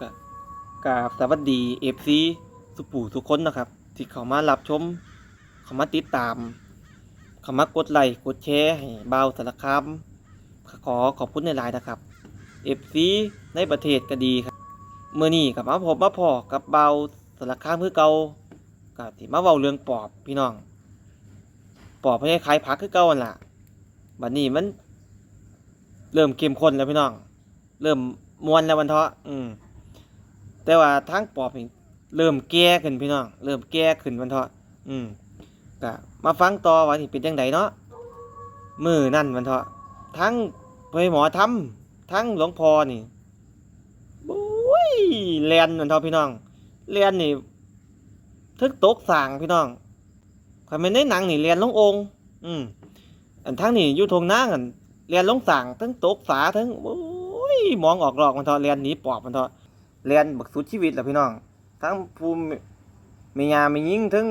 กะกาบสวัสดีเอฟซีสุปู่ทุกคนนะครับ ที่เข้ามารับชม เข้ามาติดตาม เข้ามากดไลค์กดแชร์ให้เบาสารคามขอขอบคุณในหลายนะครับเอฟซีในประเทศก็ดีครับเมื่อนี้กับมาพบมาพอกับเบาสารคามคือเก่ากับที่มาเว้าเรื่องปอบพี่น้อง ปอบไม่ใช่ขายผักคือเก่านั่นล่ะบัดนี้มัน เริ่มเข้มข้นแล้วพี่น้อง เริ่มมวนแล้ววันเทาะอืม แต่ว่าทางปอบนี่เริ่มแก่ขึ้นพี่น้อง เริ่มแก่ขึ้นวันเทาะอืมก็มาฟังต่อว่านี่เป็นจังไดเนาะมือนั่นวันเทาะทั้งไปหมอทำทั้งหลวงพ่อนี่โอ้ยแลนวันเทาะพี่น้องแลนนี่ทึกตกสางพี่น้องใครไม่ในหนังนี่แลนลงองค์อืมอันทั้งนี่อยู่ทงหน้ากันเรียนลงสั่งทั้งตกสาทั้งโอ้ยมองออกหลอกมันเถอะเรียนหนีปอบมันเถอะ เรียนบักสุดชีวิตแหละพี่น้อง ทั้งภูมิมียามียิงทั้ง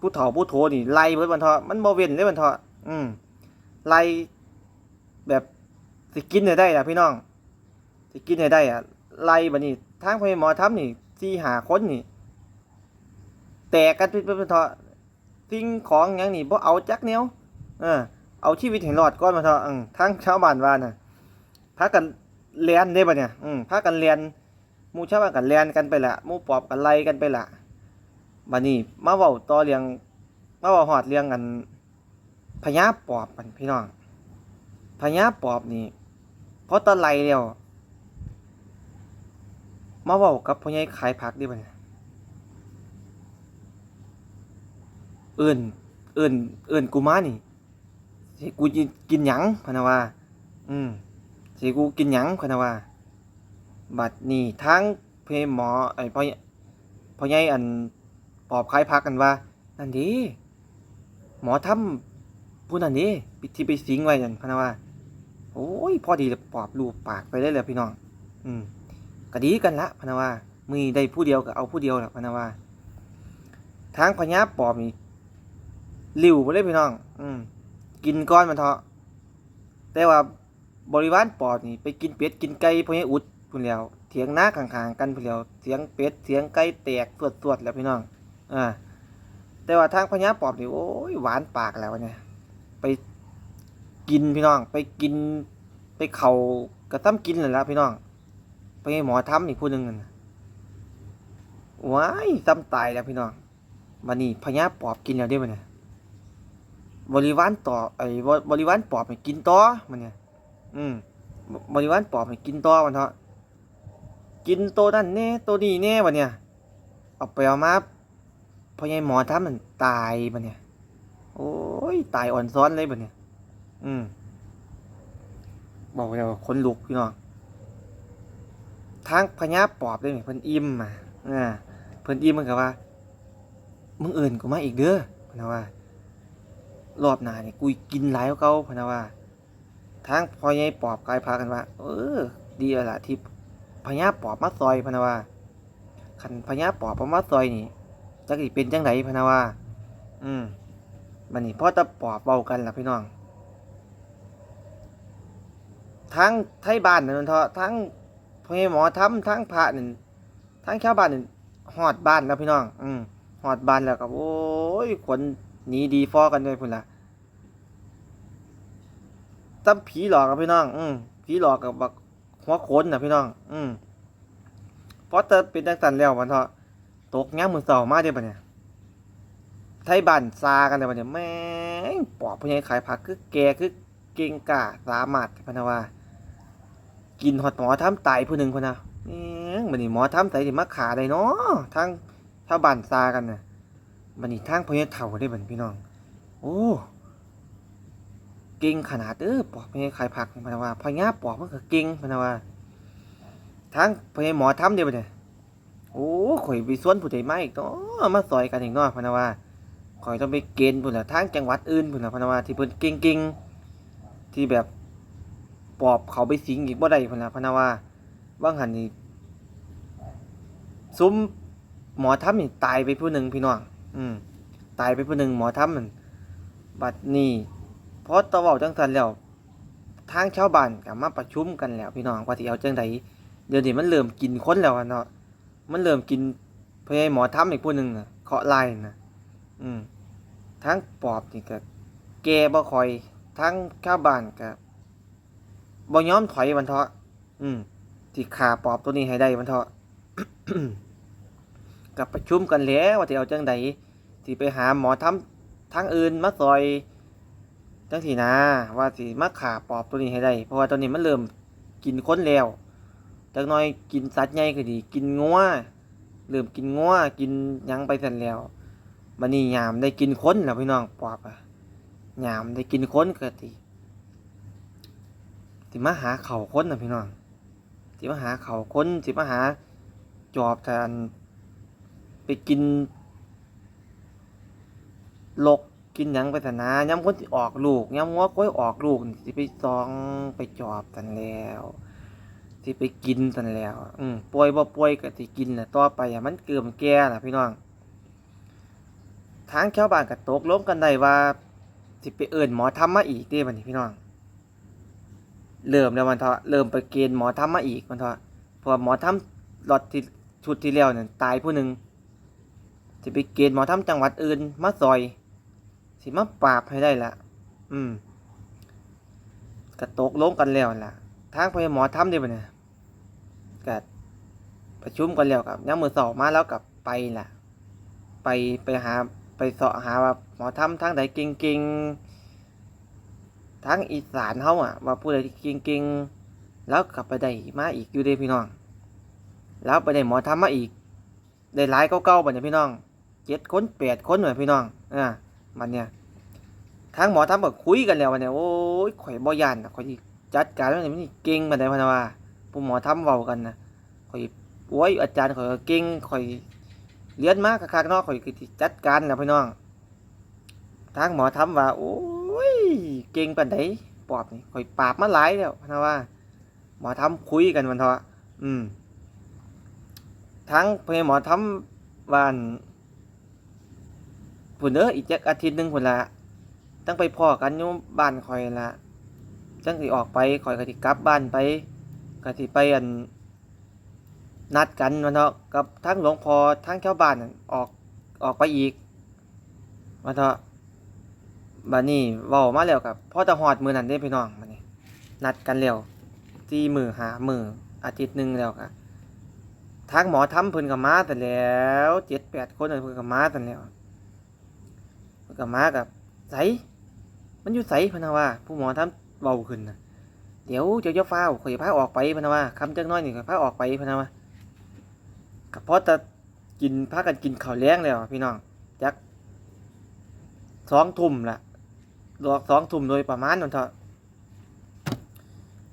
ผู้เฒ่าผู้โทนี่ไล่เบิดมันเถอมันบ่เว้นเลยมันเถออืมไล่แบบสิกินได้ได้ล่ะพี่น้องสิกินได้ได้อะไล่บัดนี้ทางพหมอทำนี่สี่หาคนนี่ แตกกันเป็นเถอสิ่งของหยังนี่บ่เอาจักแนวเออเอาชีวิตให้รอดก่อนมาเถออืมทั้งชาวบ้านว่าน่ะพากัน เรียนได้บ่เนี่ยอืมพากันเรียนหมู่ชาวบ้านกันเรียนกันไปละหมู่ปอบกันไล่กันไปละบัดนี้มาเว้าต่อเรื่องมาเว้าฮอดเรื่องกันพญาปอบกันพี่น้องพญาปอบนี่พอตะไลแล้วมาเว้ากับพ่อใหญ่ขายผักดิบ่เนี่ยเอื่นเอื่นเอื่นกูมานี่สิกูกินกินหยังพะนะว่า อืม สิกูกินหยังพะนะว่า บัดนี้ทางเพหมอไอ้พ่อพ่อใหญ่อันปอบคล้ายพักกันว่า นั่นดีหมอทำผู้นั่นดีที่ไปสิงไว้นั่นพนะว่า โอ้ยพอดีเลยปอบลูปากไปเลยแหละพี่น้อง อืมก็ดีกันละพนะว่ามือได้ผู้เดียวก็เอาผู้เดียวละพนะว่าทางพญาปอบนี่ริวไปเลยพี่น้อง อืมกินก้อนมันเถอะแต่ว่า บริวารปอดนี่ไปกินเป็ดกินไก่พวกนี้อุดพุ่นแล้วเถียงหน้าข้างๆกันพุ่นแล้วเสียงเป็ดเสียงไก่แตกสวดๆแล้วพี่น้องอ่าแต่ว่าทางพญาปอบนี่โอ้ยหวานปากแล้วเนี่ยไปกินพี่น้อง ไปกินไปเข่ากระซ้ำกินเลยละพี่น้อง ไปให้หมอทำอีกผู้หนึ่งน่ะว้ายซ้ำตายแล้วพี่น้องวันนี้พญาปอบกินแล้วได้ไหมเนี่ยบริวารต่อไอ้บริวารปอบให้กินต่อมันเนี่ย อืมบริวารปอบให้กินต่อมันเถอะกินตัวนั่นแน่ตัวนี้แน่วันเนี่ยเอาไปเอามาพอใหญ่หมอทำมันตายมันเนี่ย โอ้ยตายอ่อนซ้อนเลยบันเนี่ย อืมบอกเลยว่าคนลุกพี่น้องทางพญาปอบเลยเนี่ยเพิ่นอิ่มมาอ่าเพิ่นอิ่มมันก็ว่ามึงเอิ่นกูมาอีกเด้อพิ่นว่ารอบหน้านี่กูกินหลายกว่าเก่าพนะว่า ทางพ่อใหญ่ปอบกายพากันว่า เออ ดีแล้วล่ะที่พญาปอบมาซอยพนะว่าคันพญาปอบมาซอยนี่จักสิเป็นจังไดพนะว่า อืมบัดนี้พ่อตะปอบเบากันล่ะพี่น้อง ทั้งไทยบ้านนั่นเถอะทั้งพญหมอทำทั้งพระนั่นทั้งชาวบ้านนั่นฮอดบ้านแล้วพี่น้อง อืมฮอดบ้านแล้วก็โอ้ยขนหนีดีฟอกันด้วยพุ่นละ ตั้มผีหลอกกับพี่น้อง อืมผีหลอกกับบักหัวโขนนะพี่น้อง อืมเพราะเติเป็นจังสันแล้วมันเถอะตกง่ามมือเสามาเดียวปะเนี่ยไทยบ้านซากันเดียวปะเนี่ยแม่งปอบพญายขายผักคือแกคือเก่งกาสามารถพนว่า กินหอดหมอทำตายผู้หนึ่งพะนะแม่งมันนี่หมอทำใส่ที่มาขาได้เนาะทางชาวบ้านซากันน่ะบันนี้ทางพญาเถ่าได้บันพี่น้อง โอ้ ก่งขนาดเออปอบพญาขายผักพนว่าพญาปอบมันก็เก่งพนว่าทางพญหมอทำเดียวเนี่ยโอ้ข่อยไปสวนผู้ใดมาอีกเนาะมาซอยกันอีกเนาะพนว่าข่อยต้องไปเกณฑ์พุ่นละทางจังหวัดอื่นพุ่นละพนว่าที่เพิ่นเก่งๆที่แบบปอบเขาไปสิงอีกบ่ได้พุ่นละพนว่าว่างหันนี่ซุ้มหมอทำนี่ตายไปผู้หนึ่งพี่น้องอืมตายไปผู้หนึ่งหมอทำมันบัดนี้ พอตะเว้าจังสันแล้วทางชาวบ้านก็มาประชุมกันแล้วพี่น้องว่าสิเอาจังไดเดี๋ยวนี้มันเริ่มกินคนแล้วอะเนาะมันเริ่มกินพยาหมอทำอีกผู้หนึงน่ะเคาะลายน่ะ อืมทั้งปอบนี่ก็แกบ่คอยทั้งชาวบ้านก็บ่ยอมถอยมันเถาะอืมที่ฆ่าปอบตัวนี้ให้ได้มันเถาะกับประชุมกันแล้วว่าจะเอาจังใดที่ไปหาหมอทำทางอื่นมาซอย จังสีนะว่าสิมาขาปอบตัวนี้ให้ได้ เพราะว่าตอนนี้มันเริ่มกินค้นแล้วจักน้อยกินสัตว์ใหญ่ก็ดี กินงัวเริ่มกินงัวกินยังไปสั่นแล้วมันนี่ยามได้กินค้นแล้วพี่น้องปอบอะยามได้กินค้นก็ดีสิมาหาเข่าค้นนะพี่น้องสิมาหาเข่าค้นสิมาหาจอบแทนไปกินลก กินหยังไปสนาย้ำคนที่ออกลูกย้ำงัวก้อยออกลูกนี่สิไปซองไปจอบกันแล้วสิไปกินกันแล้ว อืมป่วยบ่ป่วยก็สิกินน่ะต่อไปอะมันเกิมแก่ล่ะพี่น้องทางชาวบ้านก็ตกลงกันได้ว่าสิไปเอิ้นหมอทำมาอีกเด้บัดนี้พี่น้อง เริ่มแล้วมันเถอะเริ่มไปเกณฑ์หมอทำมาอีกมันเถอะเพราะหมอทำล็อตที่ชุดที่แล้วเนี่ยตายผู้หนึ่งสิไปเกณฑ์หมอทำจังหวัดอื่นมาซอย สิมาปราบให้ได้ละอืมกระตกลงกันแล้วล่ะ ทางพยาหมอทำได้ปะเนี่ยก็ประชุมกันแล้วกับย่ามมือสอบมาแล้วกับไปล่ะ ไปไปหาไปเสาะหาว่าหมอทำทางใดเก่งๆทางอีสานเขาอะ ว่าผู้ใดที่เก่งๆแล้วกลับไปได้มาอีกอยู่เด้พี่น้อง แล้วไปได้หมอทำมาอีก ได้หลายเก้าๆบัดเนี่ยพี่น้องเจ็ดคนแปดคนเหมือนพี่น้องอ่า มันเนี่ยทางหมอทำก็คุยกันแล้ววันเนี่ยโอ้ยข่อยบ่ยานนะข่อยจัดการมันนี่เก่งมาได้พนว่าผู้หมอทำเว้ากันนะข่อยโอ้ยอาจารย์ข่อยเก่งข่อยเรียนมากคักๆเนาะข่อยจัดการนะพี่น้องทางหมอทำว่าโอ้ยเก่งปานใดปอบนี่ข่อยปราบมาหลายแล้วพนว่า หมอทำคุยกันมันเถอะอืมทั้งเพหมอทำวัน ผุนเด้ออีกจักอาทิตย์หนึ่งผุนละตั้งไปพ่อกันอยู่บ้านคอยละจังสิออกไปคอยก็สิกลับบ้านไปก็สิไปอันนัดกันวันเนาะกับทั้งหลวงพ่อทั้งชาวบ้านออกออกไปอีกวันเถอะบัดนี้เว้ามาแล้วกับพ่อตะหอดมือนั่นได้พี่น้องบัดนี้ นัดกันแล้วที่มือหามืออาทิตย์หนึ่งแล้วค่ะทางหมอทำเพิ่นกับมาแต่แล้วเจ็ดแปดคนนั่นเพิ่นกับมาแต่แล้ว กับมากับใสมันอยู่ใสพนะว่า ผู้หมอทำเบาขึ้นนะเดี๋ยวเจ้าเจ้าฟ้าข่อยพาออกไปพนะว่าคำจักหน้อยนี่ข่อยพาออกไปพนะว่ากับพอจะกินพากันกินข้าวแล้งแล้วพี่น้องจักสองทุ่มละดอกสองทุ่มโดยประมาณนั่นเถอะ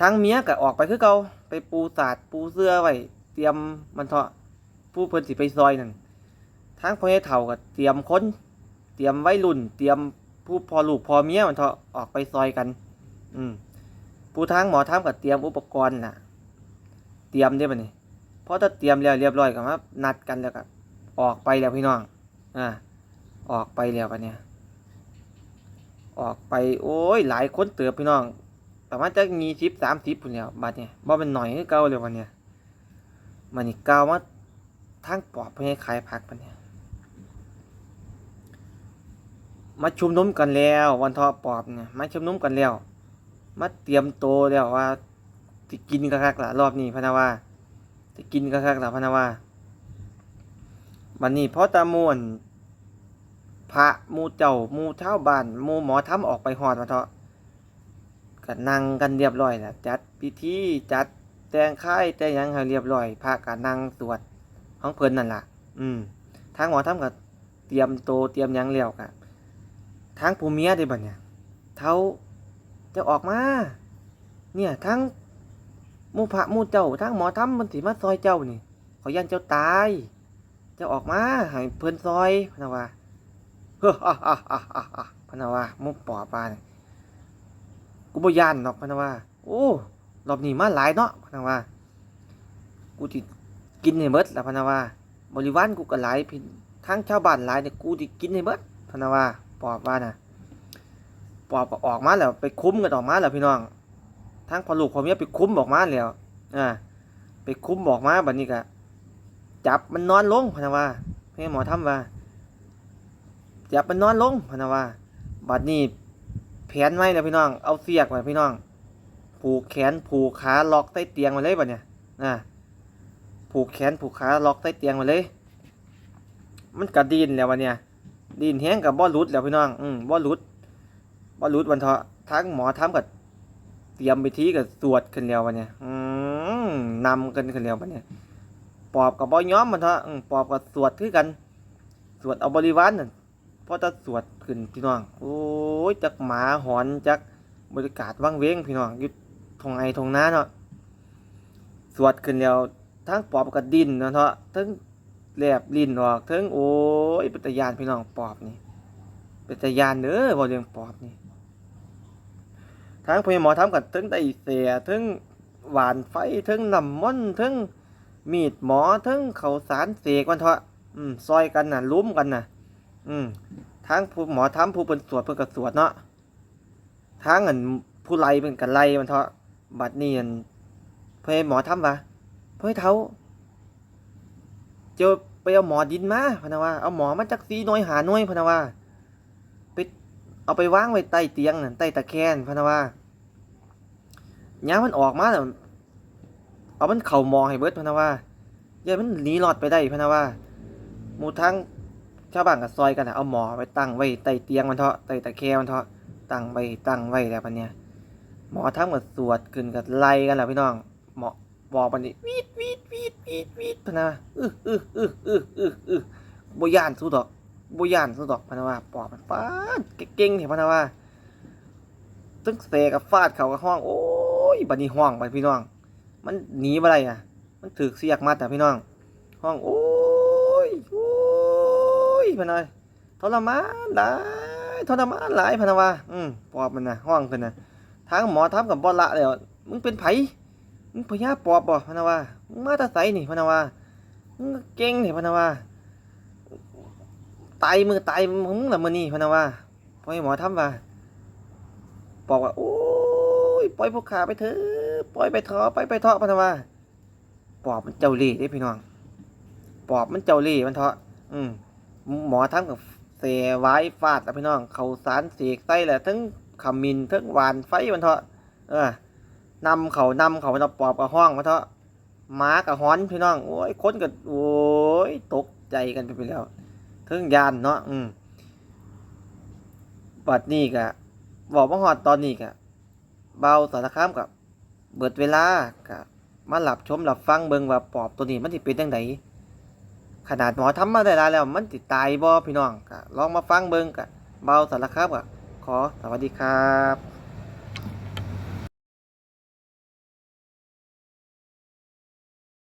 ทางเมียก็ออกไปคือเก่าไปปูสาดปูเสื้อไว้เตรียมมันเถาะผู้เพิ่นสิไปซอยนั่นทางพ่อใหญ่เฒ่าก็เตรียมค้น เตรียมไว้รุ่น เตรียมผู้พอลูกพอเมียมันเถาะออกไปซอยกัน อืมผู้ทางหมอทำก็เตรียมอุปกรณ์น่ะ เตรียมได้บ่นี่เพอถ้าเตรียมแล้วเรียบร้อยก็มานัดกันแล้วก็ออกไปแล้วพี่น้อง อ่า ออกไปแล้วบัดเนี้ยออกไป โอ้ย หลายคนเติบพี่น้องประมาจะมีสิบสามสิบพุ่นแล้วบัดเนี้ยบ่เป็นหน่อยคือเก่าเลยวันเนี้ยมันนี่ก้าวมาทางปอบเพื่อให้ขายผักปะเนี่ย มาชุมนุมกันแล้ว วันทอปอบเนี่ยมาชุมนุมกันแล้ว มาเตรียมโตแล้วว่าจะกินกักละรอบนี้พนะว่าจะกินกักละพนะว่าวันนี้พ่อตามวนพระมูเจ้ามูเท้าบ้านมูหมอทำออกไปหอดมาเถอะก็นั่งกันเรียบร้อยแล้วจัดพิธีจัดแต่งค่ายแต่งยังให้เรียบร้อยพระกานั่งสวดของเพิ่นนั่นล่ะ อืมทางหมอทำกับเตรียมโตเตรียมยังแล้วกะ ทางผู้เมียได้บัดเนี่ยเท้าจะออกมา เนี่ยทั้งมูพระมูเจ้าทั้งหมอทำมันสิมาซอยเจ้านี่เขายันเจ้าตายจะออกมาให้เพิ่นซอยพะนะว่าเฮ้อฮ่าฮ่าฮ่าฮ่าฮ่าพะนะว่ามุกปอปลาเนี่ยกูบ่ยานหรอกพะนะว่าโอ้รอบนี้มาหลายเนาะพะนะว่ากูสิกินให้เบิดละพะนะว่าบริวารกูก็หลายพี่ทั้งชาวบ้านหลายเนี่ยกูสิกินให้เบิดพะนะว่า ปอบว่าน่ะปอบก็ออกมาแล้วไปคุ้มกันออกมาแล้วพี่น้องทั้งพอลูกพอเมียไปคุ้มออกมาแล้วอ่าไปคุ้มบอกมาบัดนี้ก็จับมันนอนลงพนะว่าเพื่อหมอทำว่าจับมันนอนลงพนะว่าบัดนี้แผนไว้แล้วพี่น้อง เอาเสียกไว้พี่น้อง ผูกแขนผูกขาล็อกใต้เตียงมาเลยบัดเนี่ยนะผูกแขนผูกขาล็อกใต้เตียงมาเลย มันกระดินแล้ววันเนี่ย ดินแห้งกับบ่หลุดแล้วพี่น้อง อืมบ่หลุดบ่หลุดวันเถาะทั้งหมอทำกับเตรียมไปทีกับสวดขึ้นแล้ววันเนี่ยอืมนำกันขึ้นแล้ววันเนี่ยปอบกับบ่ย้อมมันเถอะอืมปอบกับสวดคือกัน สวดเอาบริวารนั่นพอจะสวดขึ้นพี่น้อง โอ้ยจักหมาหอนจักบรรยากาศว่างเว้งพี่น้องอยุดทงไอทงน้าเนาะสวดขึ้นแล้วทั้งปอบกับดินนาะเถอะทั้ง แลบลิ้นออกทั้งโอ้ยเป็นตะยานพี่น้องปอบนี่เป็นตะยานเด้อบ่เรื่องปอบนี่ทั้งพยาหมอทำกับทั้งได้เสียทั้งหวานไฟทั้งน้ำมันต์ทั้งมีดหมอทั้งเขาสารเสกวันเถอะอืมซอยกันน่ะลุ้มกันน่ะ อืมทางผู้หมอทำผู้เป็นสวดเพิ่นก็สวดเนาะทางอันผู้ไล่เป็นกันไล่มันเถอะบัดนี้อันเพิ่นหมอทำว่าเพิ่นเฒ่า เจ้าไปเอาหมอดินมาพนะว่าเอาหมอมาจักสีน่วยหาหน่วยพนะว่าไปเอาไปวางไว้ใต้เตียงนั่นใต้ตะแคงพนะว่าย้ามมันออกมาแล้วเอามันเข้าหมอให้เบิดพนะว่าย่ามันหนีรอดไปได้พนะว่าหมู่ทางชาวบ้านก็ซอยกันนะเอาหมอไปตั้งไว้ใต้เตียงมันเถาะใต้ตะแคงมันเถาะตั้งไว้ตั้งไว้แล้วปันเนี่ยหมอทำกับสวดขึ้นกับไล่กันแหละพี่น้อง บอกปันนี้วีดวีดวีดวีดวีดพนะอึออึออึออึออึออึบ่ย่านสู้ดอกบยานสู้ดอกพนะว่าปอบมันฟาดเก่งเห็นพนะว่าตึ้งเสกับฟาดเขากับห้อง โอ้ยบัดนี้ห้องบัดพี่น้อง มันหนีบ่ได้อะ มันถึกเสียกมาแต่พี่น้อง ห้องโอ้ยโอ้ยพนายทรมานหลายทรมานหลายพนะว่าอืมปอบมันน่ะห้องขึ้นน่ะทางหมอทำกับบ่ละแล้วมึงเป็นไผ มึงพญาปอบบ่พนะว่ามึงมาตาไสนี่พนะว่ามึงเก่งนี่พนะว่าตายมือตายมึงละมื้อนี้พนะว่าพอให้หมอทำว่าบอกว่าโอ้ยปล่อยพวกขาไปเถอะปล่อยไปเถอะไปไปเถอะพนะว่าปอบมันเจ้าเล่เด้พี่น้องปอบมันเจ้าเล่มันเถาะอืมหมอทำกับเสไว้ฟาดแล้วพี่น้องเขาสารเสกไส้แหละทั้งขมินทั้งหวานไฟมันเถาะเออ นำเขานำเขามันเอาปอบกับห้องมันเถาะหมากับฮ้อนพี่น้องโอ้ยคนกับโอ้ยตกใจกันไปแล้วทั้งยานเนาะอืมบัดนี้กะบอกว่าฮอดตอนนี้กะเบาสารคามกับเบิดเวลากะมาหลับชมหลับฟังเบิงว่าปอบตัวนี้มันสิเป็นจังไดขนาดหมอทำมาได้หลายแล้ว มันติดตายบ่พี่น้องก็ลองมาฟังเบิงกะเบาสารคามกะขอสวัสดีครับ